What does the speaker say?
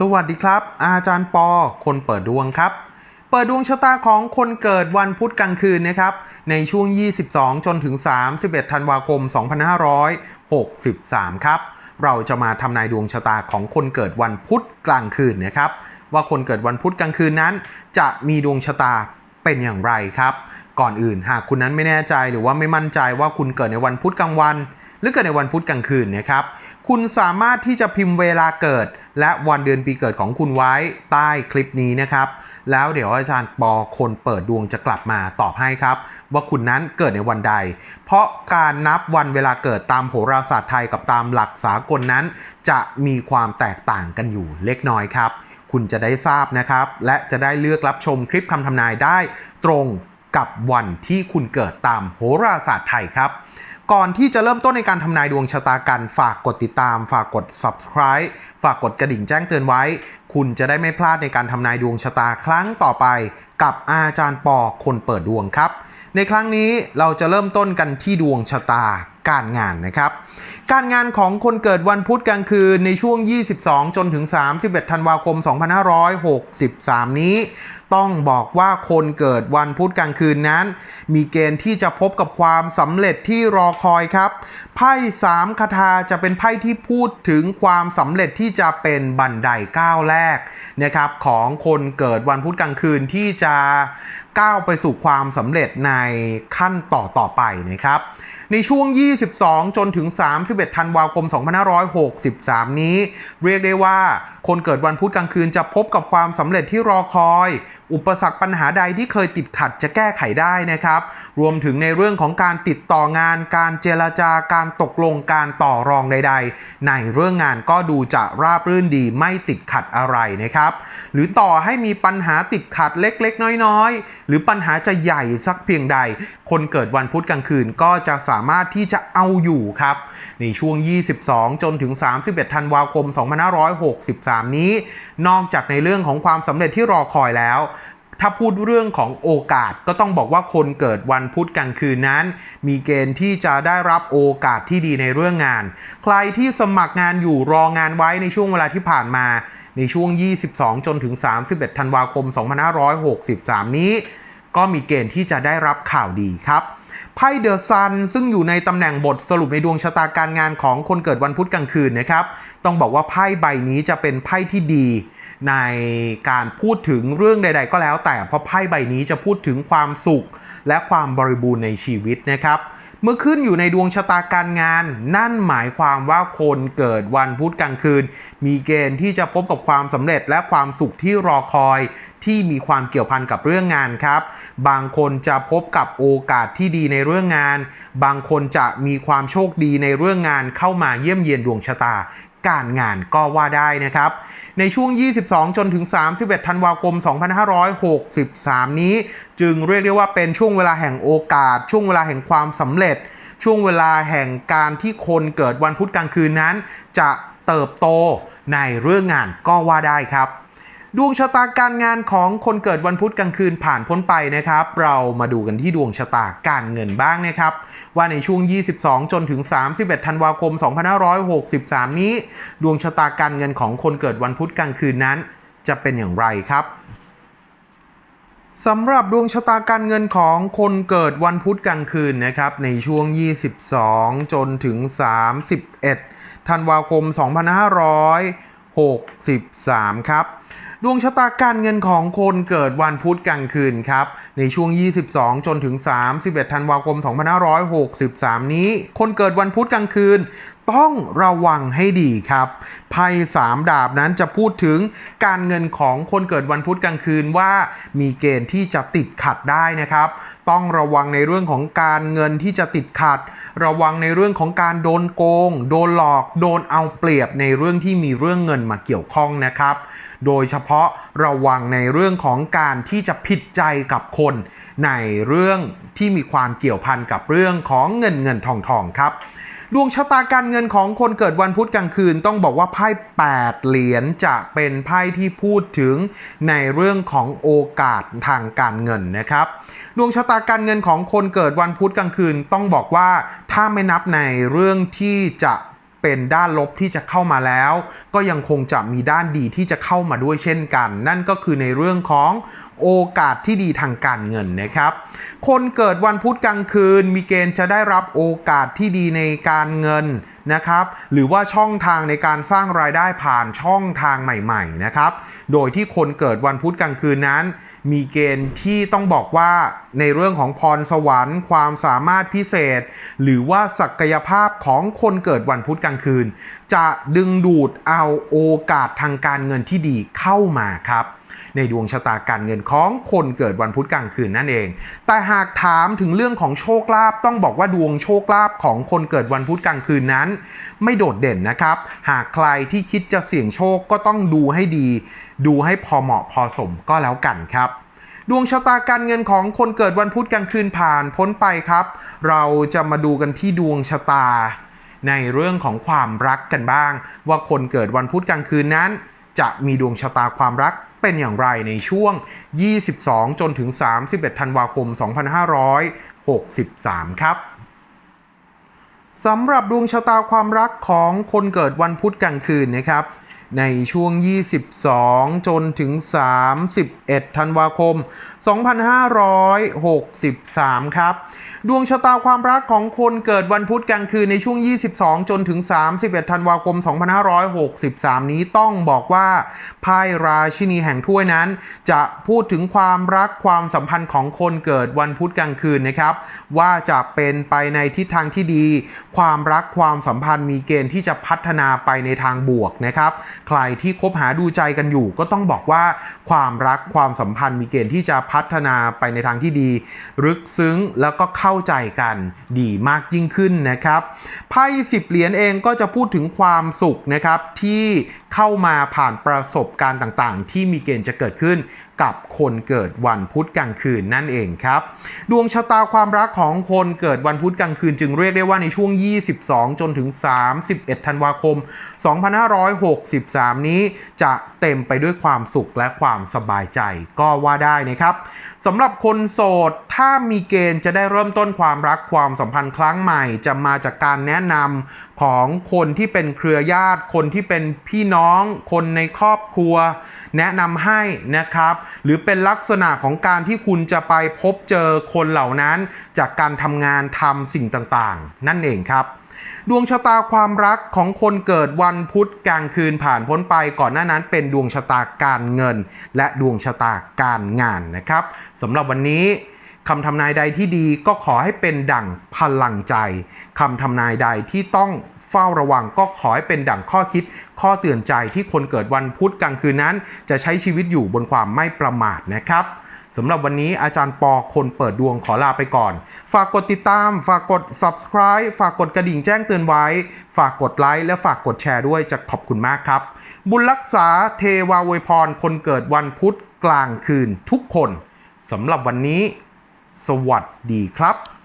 สวัสดีครับ อาจารย์ปอ คนเปิดดวงครับ เปิดดวงชะตาของคนเกิดวันพุธกลางคืนนะครับ ในช่วง 22 จนถึง 31 ธันวาคม 2563 ครับ เราจะมาทำนายดวงชะตาของคนเกิดวันพุธกลางคืนนะครับ ว่าคนเกิดวันพุธกลางคืนนั้น จะมีดวงชะตาเป็นอย่างไรครับ ก่อนอื่น หากคุณนั้นไม่แน่ใจหรือว่าไม่มั่นใจว่าคุณเกิดในวันพุธกลางวัน หรือเกิดในวันพุธกลางคืนนะครับ คุณสามารถที่จะพิมพ์เวลาเกิด และวันเดือนปีเกิดของคุณไว้ใต้คลิปนี้นะครับ แล้วเดี๋ยวอาจารย์ปอคนเปิดดวงจะกลับมาตอบให้ครับ ว่าคุณนั้นเกิดในวันใด เพราะการนับวันเวลาเกิดตามโหราศาสตร์ไทยกับตามหลักสากลนั้น จะมีความแตกต่างกันอยู่เล็กน้อยครับ คุณจะได้ทราบนะครับ และจะได้เลือกรับชมคลิปคำทำนายได้ตรง กับวันที่คุณเกิดตามโหราศาสตร์ไทยครับ ก่อนที่จะเริ่มต้นในการทำนายดวงชะตากัน ฝากกดติดตาม ฝากกด subscribe ฝากกดกระดิ่งแจ้งเตือนไว้ คุณจะได้ไม่พลาดในการทำนายดวงชะตาครั้งต่อไป กับอาจารย์ปอคนเปิดดวงครับ ในครั้งนี้เราจะเริ่มต้นกันที่ดวงชะตา การงานนะครับ การงานของคนเกิดวันพุธกลางคืนในช่วง 22 จนถึง 31 ธันวาคม 2563 นี้ ต้องบอกว่าคนเกิดวันพุธกลางคืนนั้น มีเกณฑ์ที่จะพบกับความสำเร็จที่รอคอยครับ ไพ่สามคาถาจะเป็นไพ่ที่พูดถึงความสำเร็จที่จะเป็นบันไดก้าวแรกนะครับของคนเกิดวันพุธกลางคืนที่จะก้าวไปสู่ความสำเร็จในขั้นต่อต่อไปนะครับ ในช่วง 22 จนถึง 31 ธันวาคม 2563 นี้ เรียกได้ว่าคนเกิดวันพุธกลางคืนจะพบกับความสำเร็จที่รอคอย อุปสรรคปัญหาใดที่เคยติดขัดจะแก้ไขได้นะครับ รวมถึงในเรื่องของการติดต่องาน การเจรจาการตกลงการต่อรองใด ๆ ในเรื่องงานก็ดูจะราบรื่นดีไม่ติดขัดอะไรนะครับ หรือต่อให้มีปัญหาติดขัดเล็ก ๆ น้อย ๆ หรือปัญหาจะใหญ่สักเพียงใด คนเกิดวันพุธกลางคืนก็จะสาามารถที่จะเอาอยู่ครับในช่วง 22 จนถึง 31 ธันวาคม 2563 นี้ นอกจากในเรื่องของความสำเร็จที่รอคอยแล้วถ้าพูดเรื่องของโอกาสก็ต้องบอกว่าคนเกิดวันพุธกลางคืนนั้น มีเกณฑ์ที่จะได้รับโอกาสที่ดีในเรื่องงาน ใครที่สมัครงานอยู่รองานไว้ในช่วงเวลาที่ผ่านมา ในช่วง 22 จนถึง 31 ธันวาคม 2563 นี้ ก็มีเกณฑ์ที่จะได้รับข่าวดีครับไพ่เดอะซันซึ่งอยู่ในตำแหน่งบทสรุปในดวงชะตาการงานของคนเกิดวันพุธกลางคืนนะครับ ต้องบอกว่าไพ่ใบนี้จะเป็นไพ่ที่ดี ในการพูดถึงเรื่องใด ๆ ก็แล้วแต่เพราะไพ่ใบนี้จะพูดถึงความสุข และความบริบูรณ์ในชีวิตนะครับ เมื่อขึ้นอยู่ในดวงชะตาการงาน นั่นหมายความว่าคนเกิดวันพุธกลางคืน มีเกณฑ์ที่จะพบกับความสำเร็จและความสุขที่รอคอยที่มีความเกี่ยวพันกับเรื่องงานครับ บางคนจะพบกับโอกาสที่ดีในเรื่องงาน บางคนจะมีความโชคดีในเรื่องงานเข้ามาเยี่ยมเยียนดวงชะตา การงานก็ว่าได้นะครับ ในช่วง 22 จนถึง 31 ธันวาคม 2563 นี้ จึงเรียกได้ว่าเป็นช่วงเวลาแห่งโอกาส ช่วงเวลาแห่งความสำเร็จ ช่วงเวลาแห่งการที่คนเกิดวันพุธกลางคืนนั้น จะเติบโตในเรื่องงานก็ว่าได้ครับ ดวงชะตาการงานของคนเกิดวันพุธกลางคืนผ่านพ้นไปนะครับ เรามาดูกันที่ดวงชะตาการเงินบ้างนะครับ ว่าในช่วง 22 จนถึง 31 ธันวาคม 2563 นี้ ดวงชะตาการเงินของคนเกิดวันพุธกลางคืนนั้น จะเป็นอย่างไรครับสำหรับดวงชะตาการเงินของคนเกิดวันพุธกลางคืนนะครับ ในช่วง 22 จนถึง 31 ธันวาคม 2563 ครับ ดวงชะตาการเงินของคนเกิดวันพุธกลางคืนครับ ในช่วง 22 จนถึง 31 ธันวาคม 2563 นี้ คนเกิดวันพุธกลางคืนต้องระวังให้ดีครับไพ่สามดาบนั้นจะพูดถึงการเงินของคนเกิดวันพุธกลางคืนว่ามีเกณฑ์ที่จะติดขัดได้นะครับ ต้องระวังในเรื่องของการเงินที่จะติดขัด ระวังในเรื่องของการโดนโกง โดนหลอก โดนเอาเปรียบในเรื่องที่มีเรื่องเงินมาเกี่ยวข้องนะครับ โดยเฉพพาะระวังในเรื่องของการที่จะผิดใจกับคน ในเรื่องที่มีความเกี่ยวพันกับเรื่องของเงินเงินทองทองครับดวงชะตาการเงินของคนเกิดวันพุธกลางคืนต้องบอกว่าไพ่8เหรียญจะเป็นไพ่ที่พูดถึงในเรื่องของโอกาสทางการเงินนะครับดวงชะตาการเงินของคนเกิดวันพุธกลางคืนต้องบอกว่าถ้าไม่นับในเรื่องที่จะ เป็นด้านลบที่จะเข้ามาแล้ว ก็ยังคงจะมีด้านดีที่จะเข้ามาด้วยเช่นกัน นั่นก็คือในเรื่องของโอกาสที่ดีทางการเงินนะครับ คนเกิดวันพุธกลางคืน มีเกณฑ์จะได้รับโอกาสที่ดีในการเงินนะครับ หรือว่าช่องทางในการสร้างรายได้ผ่านช่องทางใหม่ๆนะครับ โดยที่คนเกิดวันพุธกลางคืนนั้น มีเกณฑ์ที่ต้องบอกว่าในเรื่องของพรสวรรค์ ความสามารถพิเศษ หรือว่าศักยภาพของคนเกิดวันพุธกลางคืน จะดึงดูดเอาโอกาสทางการเงินที่ดีเข้ามาครับ ในดวงชะตาการเงินของคนเกิดวันพุธกลางคืนนั่นเอง แต่หากถามถึงเรื่องของโชคลาภต้องบอกว่าดวงโชคลาภของคนเกิดวันพุธกลางคืนนั้น ไม่โดดเด่นนะครับ หากใครที่คิดจะเสี่ยงโชคก็ต้องดูให้ดี ดูให้พอเหมาะพอสมก็แล้วกันครับดวงชะตาการเงินของคนเกิดวันพุธกลางคืนผ่านพ้นไปครับ เราจะมาดูกันที่ดวงชะตา ในเรื่องของความรักกันบ้าง ว่าคนเกิดวันพุธกลางคืนนั้น จะมีดวงชะตาความรักเป็นอย่างไรในช่วง 22 จนถึง 31 ธันวาคม 2563 ครับสำหรับดวงชะตาความรักของคนเกิดวันพุธกลางคืนนะครับ ในช่วง 22 จนถึง 31 ธันวาคม 2563 ครับ ดวงชะตาความรักของคนเกิดวันพุธกลางคืนในช่วง 22 จนถึง 31 ธันวาคม 2563 นี้ต้องบอกว่าไพ่ราชินีแห่งถ้วยนั้น จะพูดถึงความรักความสัมพันธ์ของคนเกิดวันพุธกลางคืนนะครับ ว่าจะเป็นไปในทิศทางที่ดี ความรักความสัมพันธ์มีเกณฑ์ที่จะพัฒนาไปในทางบวกนะครับใครที่คบหาดูใจกันอยู่ ก็ต้องบอกว่าความรักความสัมพันธ์มีเกณฑ์ที่จะพัฒนาไปในทางที่ดี ลึกซึ้งแล้วก็เข้าใจกันดีมากยิ่งขึ้นนะครับไพ่สิบเหรียญเองก็จะพูดถึงความสุขนะครับที่เข้ามาผ่านประสบการณ์ต่างๆ ที่มีเกณฑ์จะเกิดขึ้นกับคนเกิดวันพุธกลางคืนนั่นเองครับ ดวงชะตาความรักของคนเกิดวันพุธกลางคืน จึงเรียกได้ว่าในช่วง 22 จนถึง 31 ธันวาคม 2563 นี้จะเต็มไปด้วยความสุขและความสบายใจก็ว่าได้นะครับสำหรับคนโสด ถ้ามีเกณฑ์จะได้เริ่มต้นความรักความสัมพันธ์ครั้งใหม่ จะมาจากการแนะนำของคนที่เป็นเครือญาติ คนที่เป็นพี่น้อง คนในครอบครัว แนะนำให้นะครับหรือเป็นลักษณะของการที่คุณจะไปพบเจอคนเหล่านั้นจากการทำงานทำสิ่งต่างๆ นั่นเองครับดวงชะตาความรักของคนเกิดวันพุธกลางคืนผ่านพ้นไปก่อนหน้านั้นเป็นดวงชะตาการเงิน และดวงชะตาการงานนะครับสำหรับวันนี้คำทำนายใดที่ดีก็ขอให้เป็นดั่งพลังใจคำทำนายใดที่ต้อง เฝ้าระวังก็ขอให้เป็นดั่งข้อคิด ข้อเตือนใจที่คนเกิดวันพุธกลางคืนนั้น จะใช้ชีวิตอยู่บนความไม่ประมาทนะครับสำหรับวันนี้อาจารย์ปอคนเปิดดวงขอลาไปก่อน ฝากกดติดตาม ฝากกด subscribe ฝากกดกระดิ่งแจ้งเตือนไว้ ฝากกดไลค์และฝากกดแชร์ด้วยจะขอบคุณมากครับ บุญรักษาเทวาวยพร คนเกิดวันพุธกลางคืนทุกคนสำหรับวันนี้ สวัสดีครับ